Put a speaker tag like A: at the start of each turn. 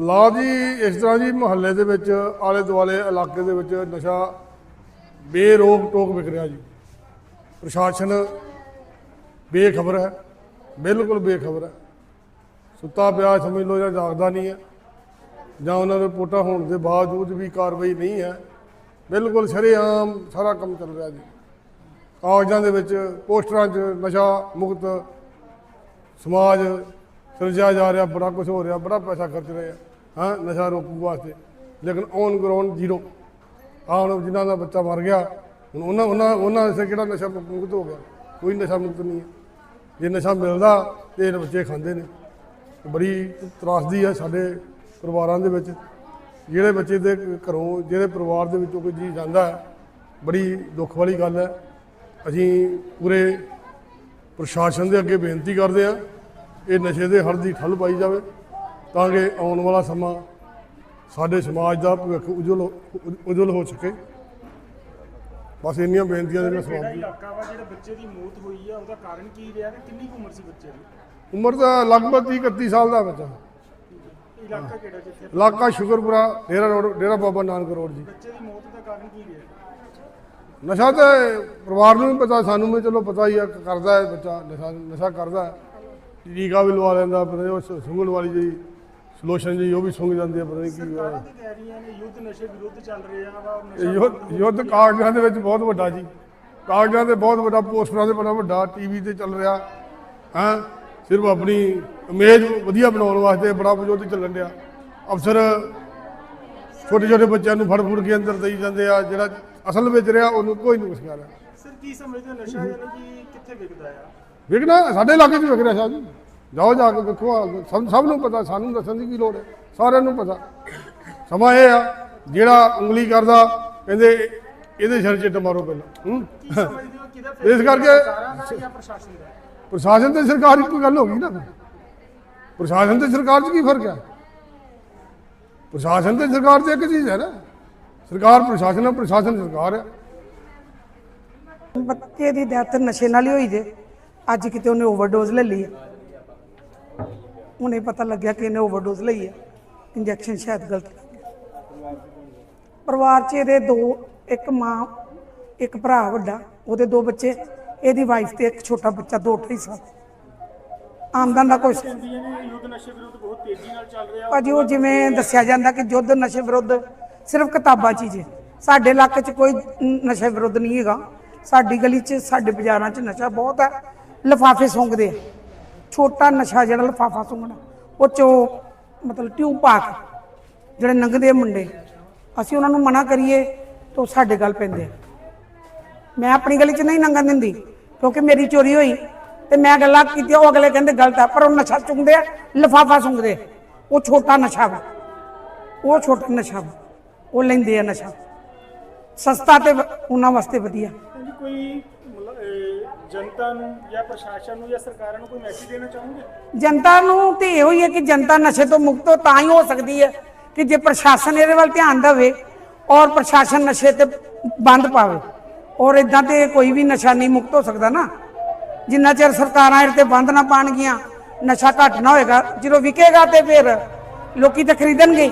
A: ਲਓ ਜੀ, ਇਸ ਤਰ੍ਹਾਂ ਜੀ ਮੁਹੱਲੇ ਦੇ ਵਿੱਚ ਆਲੇ ਦੁਆਲੇ ਇਲਾਕੇ ਦੇ ਵਿੱਚ ਨਸ਼ਾ ਬੇਰੋਕ ਟੋਕ ਵਿਕ ਰਿਹਾ ਜੀ। ਪ੍ਰਸ਼ਾਸਨ ਬੇਖਬਰ ਹੈ, ਬਿਲਕੁਲ ਬੇਖਬਰ ਹੈ। ਸੁੱਤਾ ਪਿਆ ਸਮਝ ਲਓ ਜਾਂ ਜਾਗਦਾ ਨਹੀਂ ਹੈ। ਜਾਂ ਉਹਨਾਂ ਦੇ ਰਿਪੋਰਟਾਂ ਹੋਣ ਦੇ ਬਾਵਜੂਦ ਵੀ ਕਾਰਵਾਈ ਨਹੀਂ ਹੈ, ਬਿਲਕੁਲ ਸ਼ਰੇਆਮ ਸਾਰਾ ਕੰਮ ਚੱਲ ਰਿਹਾ ਜੀ। ਕਾਗਜ਼ਾਂ ਦੇ ਵਿੱਚ ਪੋਸਟਰਾਂ 'ਚ ਨਸ਼ਾ ਮੁਕਤ ਸਮਾਜ ਸਿਰਜਿਆ ਜਾ ਰਿਹਾ, ਬੜਾ ਕੁਝ ਹੋ ਰਿਹਾ, ਬੜਾ ਪੈਸਾ ਖਰਚ ਰਹੇ ਆ, ਹਾਂ, ਨਸ਼ਾ ਰੋਕੂ ਵਾਸਤੇ। ਲੇਕਿਨ ਔਨ ਗਰਾਊਂਡ ਜ਼ੀਰੋ ਆਉਣ ਹੁਣ ਜਿਨ੍ਹਾਂ ਦਾ ਬੱਚਾ ਮਰ ਗਿਆ, ਹੁਣ ਉਹਨਾਂ ਉਹਨਾਂ ਉਹਨਾਂ ਦੇ ਕਿਹੜਾ ਨਸ਼ਾ ਮੁਕਤ ਹੋ ਗਿਆ? ਕੋਈ ਨਸ਼ਾ ਮੁਕਤ ਨਹੀਂ ਹੈ। ਜੇ ਨਸ਼ਾ ਮਿਲਦਾ, ਤੇ ਬੱਚੇ ਖਾਂਦੇ ਨੇ। ਬੜੀ ਤਰਾਸਦੀ ਹੈ ਸਾਡੇ ਪਰਿਵਾਰਾਂ ਦੇ ਵਿੱਚ ਜਿਹੜੇ ਬੱਚੇ ਦੇ ਘਰੋਂ ਜਿਹੜੇ ਪਰਿਵਾਰ ਦੇ ਵਿੱਚੋਂ ਕੋਈ ਜੀ ਜਾਂਦਾ ਹੈ ਬੜੀ ਦੁੱਖ ਵਾਲੀ ਗੱਲ ਹੈ। ਅਸੀਂ ਪੂਰੇ ਪ੍ਰਸ਼ਾਸਨ ਦੇ ਅੱਗੇ ਬੇਨਤੀ ਕਰਦੇ ਹਾਂ ਇਹ ਨਸ਼ੇ ਦੇ ਹੜ ਦੀ ਠੱਲ ਪਾਈ ਜਾਵੇ ਤਾਂ ਕਿ ਆਉਣ ਵਾਲਾ ਸਮਾਂ ਸਾਡੇ ਸਮਾਜ ਦਾ ਭਵਿੱਖ ਉਜਵਲ ਉਜਵਲ ਹੋ ਸਕੇ। ਬਸ ਇੰਨੀਆਂ ਬੇਨਤੀਆਂ ਦੇ ਮੈਂ ਸਮਾਪਤ
B: ਇਲਾਕਾ ਵਾ ਜਿਹੜਾ ਬੱਚੇ ਦੀ ਮੌਤ ਹੋਈ ਆ ਉਹਦਾ ਕਾਰਨ ਕੀ ਰਿਹਾ ਤੇ ਕਿੰਨੀ ਉਮਰ ਸੀ ਬੱਚੇ ਦੀ?
A: ਉਮਰ ਦਾ ਲਗਭਗ 30 31 ਸਾਲ ਦਾ ਬੱਚਾ।
B: ਇਲਾਕਾ ਕਿਹੜਾ ਜਿੱਥੇ
A: ਇਲਾਕਾ ਸ਼ੁਕਰਪੁਰਾ ਡੇਰਾ ਰੋਡ ਡੇਰਾ ਬਾਬਾ ਨਾਨਕ ਰੋਡ ਜੀ।
B: ਬੱਚੇ ਦੀ ਮੌਤ ਦਾ ਕਾਰਨ ਕੀ ਰਿਹਾ?
A: ਨਸ਼ਾ ਤਾਂ ਪਰਿਵਾਰ ਨੂੰ ਵੀ ਪਤਾ ਸਾਨੂੰ ਵੀ ਚਲੋ ਪਤਾ ਹੀ ਆ ਕਰਦਾ ਹੈ ਬੱਚਾ ਨਸ਼ਾ ਨਸ਼ਾ ਕਰਦਾ ਹੈ। ਟੀਕਾ ਵੀ ਲਵਾ ਲੈਂਦਾ ਪਤਾ ਨਹੀਂ ਉਹ ਸ- ਸੁੰਘਣ ਵਾਲੀ ਜੀ ਸੋਲੂਸ਼ਨ ਜੀ ਉਹ ਵੀ ਸੁੰਘ ਜਾਂਦੀ ਹੈ ਪਤਾ ਨਹੀਂ ਕੀ
B: ਸਰਕਾਰਾਂ ਤੇ ਕਹਿ ਰਹੀਆਂ ਨੇ ਯੁੱਧ ਨਸ਼ੇ ਵਿਰੁੱਧ ਚੱਲ ਰਿਹਾ ਵਾ
A: ਇਹ
B: ਨਸ਼ਾ
A: ਯੁੱਧ ਯੁੱਧ ਕਾਗਜ਼ਾਂ ਦੇ ਵਿੱਚ ਬਹੁਤ ਵੱਡਾ ਜੀ। ਕਾਗਜ਼ਾਂ ਦੇ ਬਹੁਤ ਵੱਡਾ ਪੋਸਟਰਾਂ ਦੇ ਬੜਾ ਵੱਡਾ ਟੀਵੀ ਤੇ ਚੱਲ ਰਿਹਾ। ਹਾਂ? ਸਿਰਫ ਆਪਣੀ ਇਮੇਜ ਵਧੀਆ ਬਣਾਉਣ ਵਾਸਤੇ ਬੜਾ ਯੁੱਧ ਚੱਲਣ ਡਿਆ। ਅਫਸਰ ਛੋਟੇ ਛੋਟੇ ਬੱਚਿਆਂ ਨੂੰ ਫੜ ਫੜ ਕੇ ਅੰਦਰ ਦੇਈ ਜਾਂਦੇ ਆ ਜਿਹੜਾ ਅਸਲ ਵਿੱਚ ਰਿਹਾ ਉਹਨੂੰ ਕੋਈ ਨਹੀਂ ਕਹਿ ਰਿਹਾ।
B: ਸਰ ਕੀ ਸਮਝਦੇ ਹੋ ਨਸ਼ਾ ਯਾਨੀ ਕਿ ਕਿੱਥੇ ਵਿਕਦਾ ਆ?
A: ਵਿਕਣਾ ਸਾਡੇ ਇਲਾਕੇ 'ਚ ਵਿਕ ਰਿਹਾ ਸ਼ਾਹ ਜੀ। ਜਾਓ ਜਾ ਕੇ ਵੇਖੋ ਸਭ ਸਭ ਨੂੰ ਪਤਾ ਸਾਨੂੰ ਦੱਸਣ ਦੀ ਕੀ ਲੋੜ ਹੈ ਸਾਰਿਆਂ ਨੂੰ ਪਤਾ। ਸਮਾਂ ਇਹ ਆ ਜਿਹੜਾ ਉਂਗਲੀ ਕਰਦਾ ਕਹਿੰਦੇ ਇਹਦੇ ਸਿਰ 'ਚ ਮਾਰੋ ਪਹਿਲਾਂ ਇਸ ਕਰਕੇ-
B: ਪ੍ਰਸ਼ਾਸਨ ਦਾ?
A: ਸਰਕਾਰ ਇੱਕੋ ਗੱਲ ਹੋ ਗਈ ਨਾ। ਪ੍ਰਸ਼ਾਸਨ ਤੇ ਸਰਕਾਰ 'ਚ ਕੀ ਫ਼ਰਕ ਹੈ? ਪ੍ਰਸ਼ਾਸਨ ਤੇ ਸਰਕਾਰ ਚ ਇੱਕ ਚੀਜ਼ ਹੈ ਨਾ। ਸਰਕਾਰ ਪ੍ਰਸ਼ਾਸਨ ਹੈ, ਪ੍ਰਸ਼ਾਸਨ ਸਰਕਾਰ ਹੈ।
C: ਬੱਚੇ ਦੀ ਡੈਥ ਨਸ਼ੇ ਨਾਲ ਹੀ ਹੋਈ ਜੇ। ਅੱਜ ਕਿਤੇ ਉਹਨੇ ਓਵਰਡੋਜ਼ ਲੈ ਲਈ ਹੈ। ਉਹਨੇ ਪਤਾ ਲੱਗਿਆ ਕਿ ਇਹਨੇ ਓਵਰਡੋਜ਼ ਲਈ ਹੈ। ਇੰਜੈਕਸ਼ਨ ਸ਼ਾਇਦ ਗਲਤ ਪਰਿਵਾਰ 'ਚ ਇਹਦੇ ਦੋ, ਇੱਕ ਮਾਂ, ਇੱਕ ਭਰਾ ਵੱਡਾ, ਉਹਦੇ ਦੋ ਬੱਚੇ, ਇਹਦੀ ਵਾਈਫ ਤੇ ਇੱਕ ਛੋਟਾ ਬੱਚਾ, ਦੋ ਢਾਈ ਸਾਲ। ਆਮਦਨ ਦਾ ਕੋਈ
B: ਯੁੱਧ ਨਸ਼ੇ ਵਿਰੁੱਧ ਬਹੁਤ ਤੇਜ਼ੀ ਨਾਲ ਚੱਲ ਰਿਹਾ।
C: ਭਾਜੀ ਉਹ ਜਿਵੇਂ ਦੱਸਿਆ ਜਾਂਦਾ ਕਿ ਯੁੱਧ ਨਸ਼ੇ ਵਿਰੁੱਧ ਸਿਰਫ ਕਿਤਾਬਾਂ 'ਚ ਹੀ ਜੇ। ਸਾਡੇ ਇਲਾਕੇ 'ਚ ਕੋਈ ਨਸ਼ੇ ਵਿਰੁੱਧ ਨਹੀਂ ਹੈਗਾ। ਸਾਡੀ ਗਲੀ 'ਚ ਸਾਡੇ ਬਾਜ਼ਾਰਾਂ 'ਚ ਨਸ਼ਾ ਬਹੁਤ ਹੈ। ਲਿਫਾਫੇ ਸੁੰਘਦੇ ਆ। ਛੋਟਾ ਨਸ਼ਾ ਜਿਹੜਾ ਲਿਫਾਫਾ ਸੁੰਘਣਾ ਉਹ 'ਚੋਂ ਮਤਲਬ ਟਿਊਬ ਪਾ ਕੇ ਜਿਹੜੇ ਆ ਮੁੰਡੇ ਅਸੀਂ ਉਹਨਾਂ ਨੂੰ ਮਨਾ ਕਰੀਏ ਤਾਂ ਉਹ ਸਾਡੇ ਗੱਲ ਪੈਂਦੇ ਮੈਂ ਆਪਣੀ ਗਲੀ 'ਚ ਨਹੀਂ ਲੰਘਣ ਦਿੰਦੀ ਕਿਉਂਕਿ ਮੇਰੀ ਚੋਰੀ ਹੋਈ। ਤੇ ਮੈਂ ਗੱਲਾਂ ਕੀਤੀਆਂ ਉਹ ਅਗਲੇ ਕਹਿੰਦੇ ਗਲਤ ਆ ਪਰ ਉਹ ਨਸ਼ਾ ਚੁੰਗਦੇ ਆ ਲਿਫਾਫਾ ਸੁੰਘਦੇ ਆ। ਉਹ ਛੋਟਾ ਨਸ਼ਾ ਵਾ। ਉਹ ਛੋਟਾ ਨਸ਼ਾ ਵਾ। ਉਹ ਲੈਂਦੇ ਆ ਨਸ਼ਾ। ਸਸਤਾ ਤੇ ਉਹਨਾਂ ਵਾਸਤੇ ਵਧੀਆ।
B: ਹਾਂਜੀ ਕੋਈ ਮਤਲਬ ਅਹ, ਜਨਤਾ ਨੂੰ ਜਾਂ ਪ੍ਰਸ਼ਾਸਨ ਨੂੰ ਜਾਂ ਸਰਕਾਰਾਂ ਨੂੰ ਕੋਈ ਮੈਸੇਜ ਦੇਣਾ ਚਾਹੋਗੇ?
C: ਜਨਤਾ ਨੂੰ ਤੇ ਇਹੋ ਹੀ ਹੈ ਕਿ ਜਨਤਾ ਨਸ਼ੇ ਤੋਂ ਮੁਕਤ ਹੋ ਤਾਂ ਹੀ ਹੋ ਸਕਦੀ ਹੈ ਕਿ ਜੇ ਪ੍ਰਸ਼ਾਸਨ ਇਹਦੇ ਵੱਲ ਧਿਆਨ ਦੇਵੇ ਔਰ ਪ੍ਰਸ਼ਾਸਨ ਨਸ਼ੇ ਤੇ ਬੰਦ ਪਾਵੇ। ਔਰ ਇਦਾਂ ਤੇ ਕੋਈ ਵੀ ਨਸ਼ਾ ਨਹੀਂ ਮੁਕਤ ਹੋ ਸਕਦਾ ਨਾ। ਜਿੰਨਾ ਚਿਰ ਸਰਕਾਰਾਂ ਇਹਦੇ ਤੇ ਬੰਦ ਨਾ ਪਾਣਗੀਆਂ ਨਸ਼ਾ ਘੱਟ ਨਾ ਹੋਏਗਾ, ਜਦੋਂ ਵਿਕੇਗਾ ਤੇ ਫਿਰ ਲੋਕੀ ਤਾਂ ਖਰੀਦਣਗੇ।